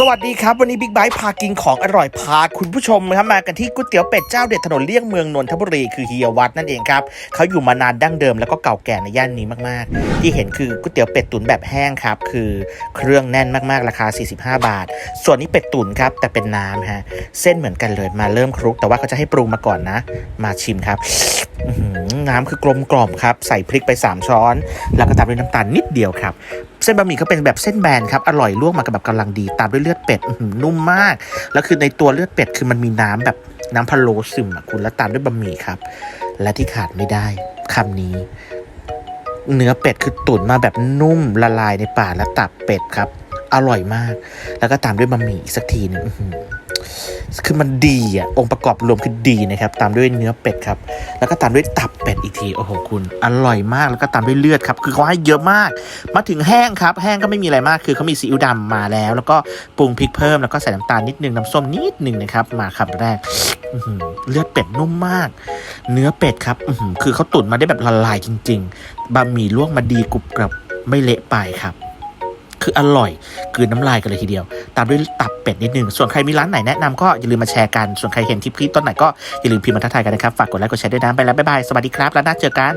สวัสดีครับ วันนี้บิ๊กไบค์พากินของอร่อยพาคุณผู้ชมนะครับมากันที่ก๋วยเตี๋ยวเป็ดเจ้าเด็ดถนนเลี่ยงเมืองนนทบุรีคือเฮียวัดนั่นเองครับเขาอยู่มานานดั้งเดิมแล้วก็เก่าแก่ในย่านนี้มากๆ ที่เห็นคือก๋วยเตี๋ยวเป็ดตุ๋นแบบแห้งครับคือเครื่องแน่นมากๆราคา 45 บาท ส่วนนี้เป็ดตุ๋นครับแต่เป็นน้ำฮะเส้นเหมือนกันเลยมาเริ่มคลุก แต่ว่าเขาจะให้ปรุงมาก่อนนะ มาชิมครับน้ำคือกลมกล่อมครับใส่พริกไปสามช้อน แล้วก็ตามด้วยน้ำตาลนิดเดียวครับ เส้นบะหมี่เขาเป็นแบบเส้นแบนครับ อร่อยลวกมากับแบบกำลังดี ตามด้วยเลือดเป็ดนุ่มมาก แล้วคือในตัวเลือดเป็ดคือมันมีน้ำแบบน้ำพะโล้ซึมอะคุณแล้วตามด้วยบะหมี่ครับ และที่ขาดไม่ได้คำนี้ เนื้อเป็ดคือตุ๋นมาแบบนุ่มละลายในปากและตับเป็ดครับ อร่อยมาก แล้วก็ตามด้วยบะหมี่อีกสักทีหนึง คือมันดีอะองค์ประกอบรวมคือดีนะครับ ตามด้วยเนื้อเป็ดครับ แล้วก็ตามด้วยตับเป็ดอีกทีโอ้โหคุณ อร่อยมากแล้วก็ตามด้วยเลือดครับคือเขาให้เยอะมาก มาถึงแห้งครับ แห้งก็ไม่มีอะไรมากคือเขามีซีอิ๊วดำมาแล้ว แล้วก็ปรุงพริกเพิ่มแล้วก็ใส่น้ำตาลนิดนึงน้ำส้มนิดนึงนะครับมาคำแรกอื้อหือเลือดเป็ดนุ่มมาก เนื้อเป็ดครับคือเขาตุ๋นมาได้แบบละลายจริง ๆบะหมี่ลวกมาดีกรุบกรับไม่เละไปครับ คืออร่อยกลืนน้ำลายกันเลยทีเดียว ตามด้วยตับเป็ดนิดนึง ส่วนใครมีร้านไหนแนะนำก็อย่าลืมมาแชร์กัน ส่วนใครเห็นทิปคลิปต้นไหนก็อย่าลืมพิมพ์มาทักทายกันนะครับ ฝากกดไลค์กดแชร์ด้วยนะไปแล้วบ๊ายบาย สวัสดีครับ แล้วน่าเจอกัน